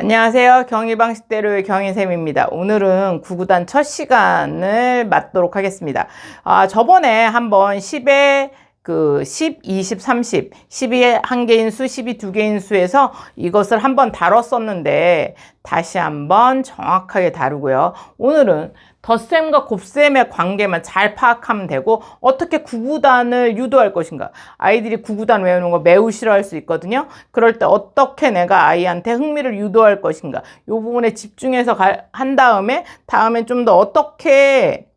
안녕하세요. 경일방식대로의 경희쌤입니다. 오늘은 구구단 첫 시간을 맞도록 하겠습니다. 아, 저번에 한번 10에 그 10, 20, 30, 12의 한 개인 수, 12두 개인 수에서 이것을 한번 다뤘었는데 다시 한번 정확하게 다루고요. 오늘은 덧셈과 곱셈의 관계만 잘 파악하면 되고 어떻게 구구단을 유도할 것인가. 아이들이 구구단 외우는 거 매우 싫어할 수 있거든요. 그럴 때 어떻게 내가 아이한테 흥미를 유도할 것인가. 이 부분에 집중해서 가- 한 다음에 다음엔 좀더 어떻게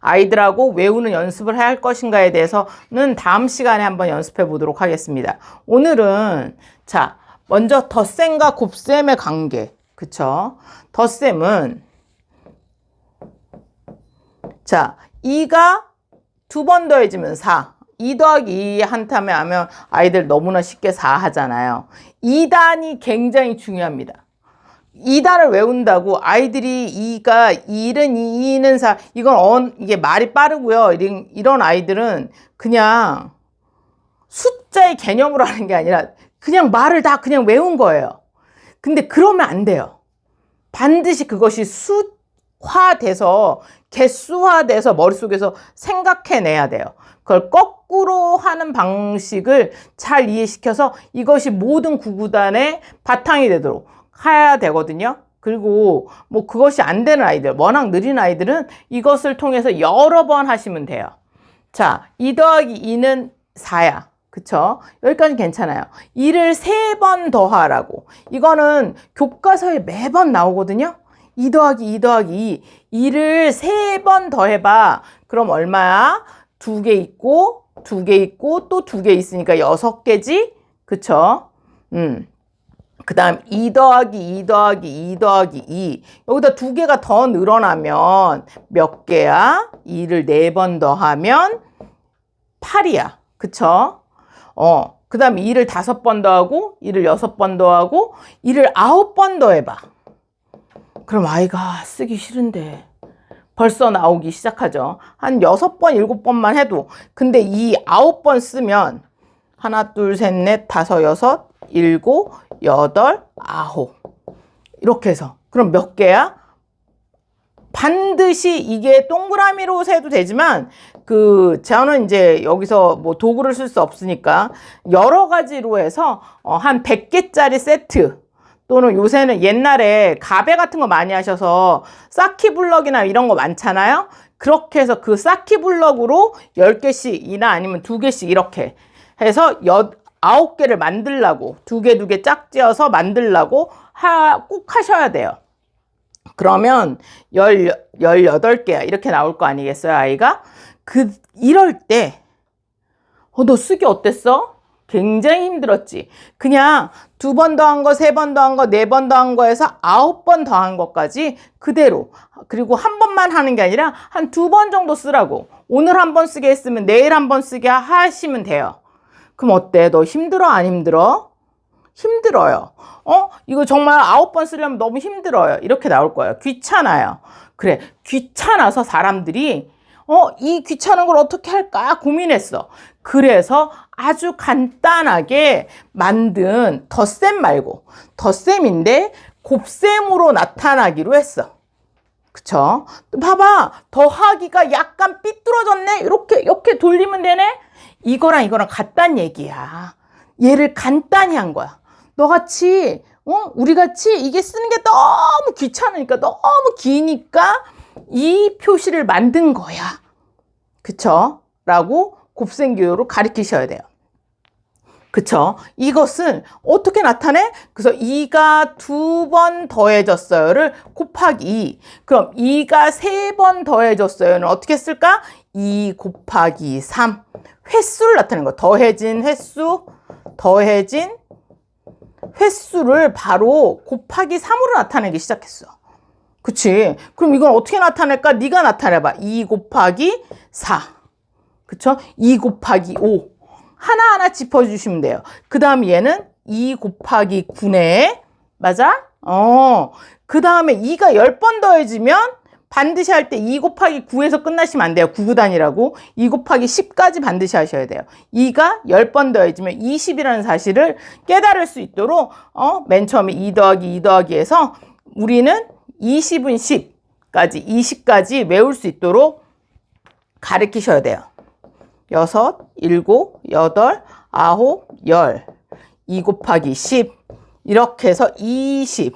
아이들하고 외우는 연습을 해야 할 것인가에 대해서는 다음 시간에 한번 연습해 보도록 하겠습니다. 오늘은 자, 먼저 덧셈과 곱셈의 관계. 그쵸? 덧셈은 자, 2가 두 번 더해지면 4. 2 더하기 2 한타에 하면 아이들 너무나 쉽게 4 하잖아요. 2단이 굉장히 중요합니다. 2단을 외운다고 아이들이 2가 1은 2, 2는 4. 이건 언, 이게 말이 빠르고요. 이런, 이런 아이들은 그냥 숫자의 개념으로 하는 게 아니라 그냥 말을 다 그냥 외운 거예요. 근데 그러면 안 돼요. 반드시 그것이 숫화돼서 개수화돼서 머릿속에서 생각해내야 돼요. 그걸 거꾸로 하는 방식을 잘 이해시켜서 이것이 모든 구구단의 바탕이 되도록 해야 되거든요. 그리고 뭐 그것이 안 되는 아이들, 워낙 느린 아이들은 이것을 통해서 여러 번 하시면 돼요. 자, 2 더하기 2는 4야. 그쵸? 여기까지 괜찮아요. 2를 3번 더하라고. 이거는 교과서에 매번 나오거든요. 2 더하기 2 더하기 2. 2를 3번 더해봐. 그럼 얼마야? 두 개 있고, 두 개 있고, 또 두 개 있으니까 여섯 개지? 그쵸? 음. 그 다음 2 더하기 2 더하기 2 더하기 2. 여기다 두 개가 더 늘어나면 몇 개야? 2를 네 번 더하면 8이야. 그쵸? 어. 그 다음 2를 다섯 번 더하고, 2를 여섯 번 더하고, 2를 아홉 번 더해봐. 그럼 아이가 쓰기 싫은데 벌써 나오기 시작하죠. 한 여섯 번, 일곱 번만 해도. 근데 이 아홉 번 쓰면 하나, 둘, 셋, 넷, 다섯, 여섯, 일곱, 여덟, 아홉. 이렇게 해서. 그럼 몇 개야? 반드시 이게 동그라미로 세도 되지만 그 저는 이제 여기서 뭐 도구를 쓸 수 없으니까 여러 가지로 해서 어, 한 100개짜리 세트 또는 요새는 옛날에 가베 같은 거 많이 하셔서 쌓기 블럭이나 이런 거 많잖아요. 그렇게 해서 그 쌓기 블럭으로 10개씩이나 아니면 2개씩 이렇게 해서 여, 9개를 만들라고 두 개 두 개 짝지어서 만들라고 하, 꼭 하셔야 돼요. 그러면 열, 18개야. 이렇게 나올 거 아니겠어요, 아이가? 그, 이럴 때, 어, 너 쓰기 어땠어? 굉장히 힘들었지. 그냥 두 번 더 한 거, 세 번 더 한 거, 네 번 더 한 거에서 아홉 번 더 한 것까지 그대로. 그리고 한 번만 하는 게 아니라 한 두 번 정도 쓰라고. 오늘 한 번 쓰게 했으면 내일 한 번 쓰게 하시면 돼요. 그럼 어때? 너 힘들어? 안 힘들어? 힘들어요. 어? 이거 정말 아홉 번 쓰려면 너무 힘들어요. 이렇게 나올 거예요. 귀찮아요. 그래. 귀찮아서 사람들이 어, 이 귀찮은 걸 어떻게 할까 고민했어. 그래서 아주 간단하게 만든 덧셈 말고 덧셈인데 곱셈으로 나타나기로 했어. 그쵸? 또 봐봐. 더하기가 약간 삐뚤어졌네? 이렇게, 이렇게 돌리면 되네? 이거랑 이거랑 같단 얘기야. 얘를 간단히 한 거야. 너같이, 어? 우리같이 이게 쓰는 게 너무 귀찮으니까, 너무 기니까 이 표시를 만든 거야. 그쵸? 라고 곱셈교요로 가르치셔야 돼요. 그쵸? 이것은 어떻게 나타내? 그래서 2가 두 번 더해졌어요를 곱하기 2. 그럼 2가 세 번 더해졌어요는 어떻게 쓸까? 2 곱하기 3. 횟수를 나타내는 거. 더해진 횟수, 더해진 횟수를 바로 곱하기 3으로 나타내기 시작했어. 그치? 그럼 이건 어떻게 나타낼까? 네가 나타내봐. 2 곱하기 4. 그쵸? 2 곱하기 5. 하나하나 짚어주시면 돼요. 그 다음 얘는 2 곱하기 9네. 맞아? 어. 그 다음에 2가 10번 더해지면 반드시 할 때 2 곱하기 9에서 끝나시면 안 돼요. 9구단이라고. 2 곱하기 10까지 반드시 하셔야 돼요. 2가 10번 더해지면 20이라는 사실을 깨달을 수 있도록 어, 맨 처음에 2 더하기 2 더하기에서 우리는 20은 10까지 20까지 외울 수 있도록 가르치셔야 돼요. 여섯, 일곱, 여덟, 아홉, 열. 2 곱하기 10. 이렇게 해서 20.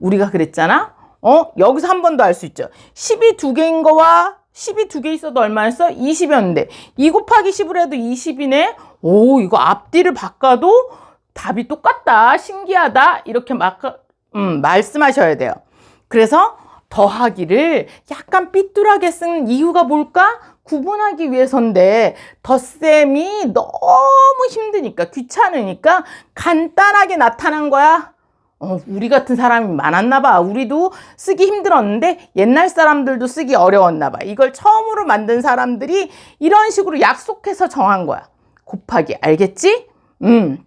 우리가 그랬잖아? 어? 여기서 한 번더할수 있죠. 10이 두 개인 거와 10이 두 개 있어도 얼마였어? 20이었는데. 2 곱하기 10을 해도 20이네? 오, 이거 앞뒤를 바꿔도 답이 똑같다. 신기하다. 이렇게 막, 음, 말씀하셔야 돼요. 그래서 더하기를 약간 삐뚤하게 쓴 이유가 뭘까? 구분하기 위해서인데 덧셈이 너무 힘드니까 귀찮으니까 간단하게 나타난 거야. 어, 우리 같은 사람이 많았나 봐. 우리도 쓰기 힘들었는데 옛날 사람들도 쓰기 어려웠나 봐. 이걸 처음으로 만든 사람들이 이런 식으로 약속해서 정한 거야. 곱하기 알겠지? 음.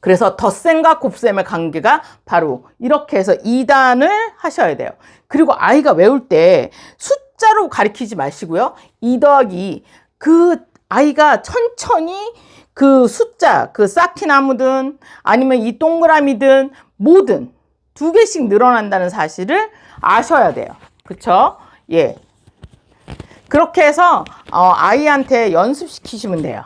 그래서 덧셈과 곱셈의 관계가 바로 이렇게 해서 2단을 하셔야 돼요. 그리고 아이가 외울 때 숫자로 가리키지 마시고요. 2 더하기 그 아이가 천천히 그 숫자, 그 쌓기나무든 아니면 이 동그라미든 뭐든 두 개씩 늘어난다는 사실을 아셔야 돼요. 그쵸? 예. 그렇게 해서 어, 아이한테 연습시키시면 돼요.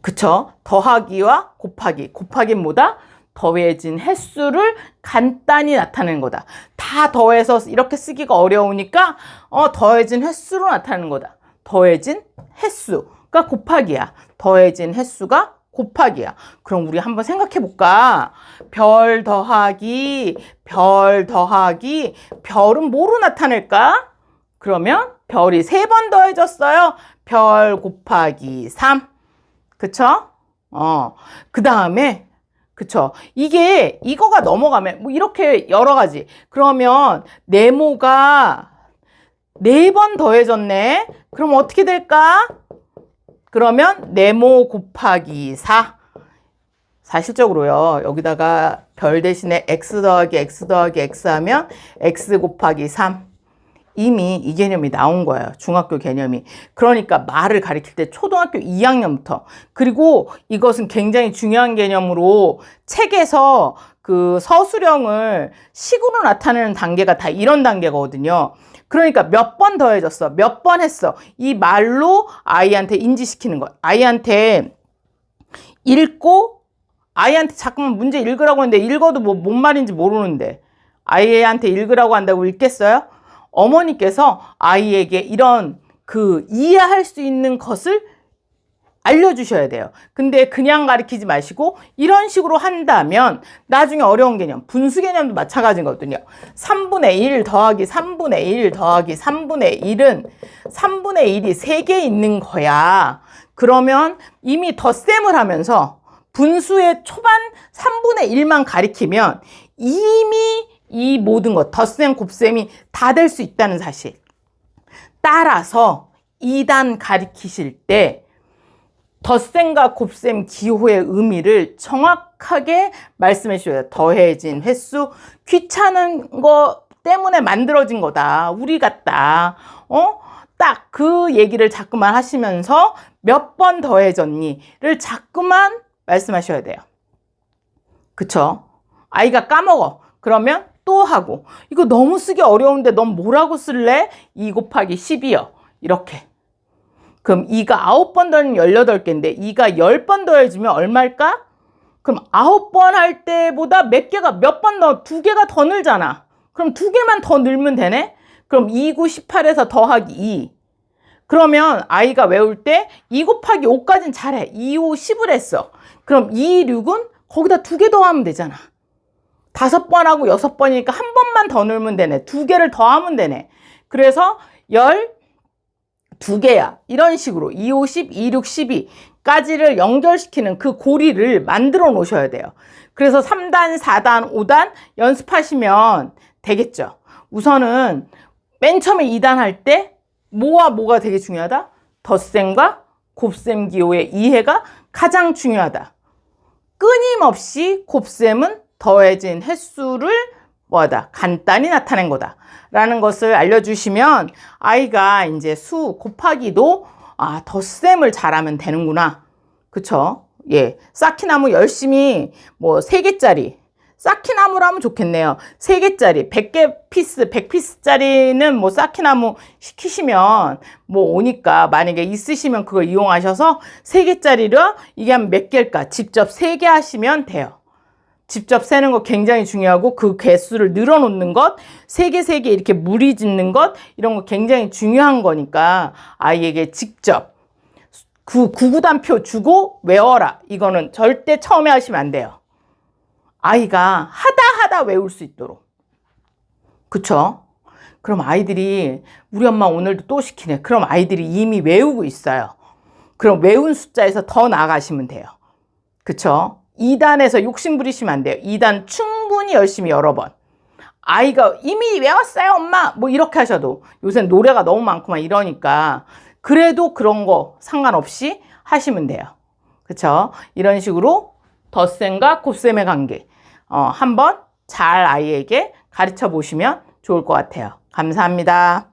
그쵸? 더하기와 곱하기. 곱하기는 뭐다? 더해진 횟수를 간단히 나타내는 거다. 다 더해서 이렇게 쓰기가 어려우니까 어 더해진 횟수로 나타내는 거다. 더해진 횟수 가 곱하기야. 더해진 횟수가 곱하기야. 그럼 우리 한번 생각해 볼까? 별 더하기, 별 더하기, 별은 뭐로 나타낼까? 그러면 별이 세 번 더해졌어요. 별 곱하기 3. 그쵸? 어. 그 다음에 그쵸. 이게, 이거가 넘어가면, 뭐, 이렇게 여러 가지. 그러면, 네모가 네 번 더해졌네? 그럼 어떻게 될까? 그러면, 네모 곱하기 4. 사실적으로요, 여기다가 별 대신에 x 더하기 x 더하기 x 하면, x 곱하기 3. 이미 이 개념이 나온 거예요. 중학교 개념이. 그러니까 말을 가리킬 때 초등학교 2학년부터. 그리고 이것은 굉장히 중요한 개념으로 책에서 그 서술형을 식으로 나타내는 단계가 다 이런 단계거든요. 그러니까 몇 번 더해졌어. 몇 번 했어. 이 말로 아이한테 인지시키는 거. 아이한테 읽고 아이한테 자꾸만 문제 읽으라고 하는데 읽어도 뭐 뭔 말인지 모르는데 아이한테 읽으라고 한다고 읽겠어요? 어머니께서 아이에게 이런 그 이해할 수 있는 것을 알려주셔야 돼요. 근데 그냥 가르치지 마시고 이런 식으로 한다면 나중에 어려운 개념, 분수 개념도 마찬가지거든요. 3분의 1 더하기 3분의 1 더하기 3분의 1은 3분의 1이 3개 있는 거야. 그러면 이미 덧셈을 하면서 분수의 초반 3분의 1만 가리키면 이미 이 모든 것, 덧셈, 곱셈이 다 될 수 있다는 사실. 따라서 2단 가리키실 때 덧셈과 곱셈 기호의 의미를 정확하게 말씀해 주셔야 더해진 횟수, 귀찮은 거 때문에 만들어진 거다. 우리 같다. 어? 딱 그 얘기를 자꾸만 하시면서 몇 번 더해졌니를 자꾸만 말씀하셔야 돼요. 그쵸? 아이가 까먹어. 그러면 또 하고 이거 너무 쓰기 어려운데 넌 뭐라고 쓸래? 2 곱하기 10이요. 이렇게. 그럼 2가 9번 더는 18개인데 2가 10번 더해주면 얼마일까? 그럼 9번 할 때보다 몇 개가 몇 번 더, 두 개가 더 늘잖아. 그럼 두 개만 더 늘면 되네? 그럼 2, 9, 18에서 더하기 2. 그러면 아이가 외울 때 2 곱하기 5까지는 잘해. 2, 5, 10을 했어. 그럼 2, 6은 거기다 두 개 더하면 되잖아. 다섯 번 하고 여섯 번이니까 한 번만 더 넣으면 되네. 두 개를 더 하면 되네. 그래서 열 두 개야. 이런 식으로 2, 5, 10, 2, 6, 12까지를 연결시키는 그 고리를 만들어 놓으셔야 돼요. 그래서 3단, 4단, 5단 연습하시면 되겠죠. 우선은 맨 처음에 2단 할 때 뭐와 뭐가 되게 중요하다? 덧셈과 곱셈 기호의 이해가 가장 중요하다. 끊임없이 곱셈은 더해진 횟수를 뭐하다 간단히 나타낸 거다 라는 것을 알려주시면 아이가 이제 수 곱하기도 아 덧셈을 잘하면 되는구나 그쵸 예 쌓기나무 열심히 뭐 세개짜리 쌓기나무로 하면 좋겠네요. 세개짜리 100개 피스, 100피스짜리는 뭐 쌓기나무 시키시면 뭐 오니까 만약에 있으시면 그걸 이용하셔서 세개짜리를 이게 한 몇 개일까? 직접 세개 하시면 돼요. 직접 세는 거 굉장히 중요하고 그 개수를 늘어놓는 것, 세 개, 세 개 이렇게 무리 짓는 것, 이런 거 굉장히 중요한 거니까 아이에게 직접 그 구구단표 주고 외워라. 이거는 절대 처음에 하시면 안 돼요. 아이가 하다 하다 외울 수 있도록. 그쵸? 그럼 아이들이 우리 엄마 오늘도 또 시키네. 그럼 아이들이 이미 외우고 있어요. 그럼 외운 숫자에서 더 나아가시면 돼요. 그쵸? 2단에서 욕심 부리시면 안 돼요. 2단 충분히 열심히 여러 번. 아이가 이미 외웠어요, 엄마. 뭐 이렇게 하셔도 요새 노래가 너무 많고 막 이러니까 그래도 그런 거 상관없이 하시면 돼요. 그쵸? 이런 식으로 덧셈과 곱셈의 관계 어, 한번 잘 아이에게 가르쳐 보시면 좋을 것 같아요. 감사합니다.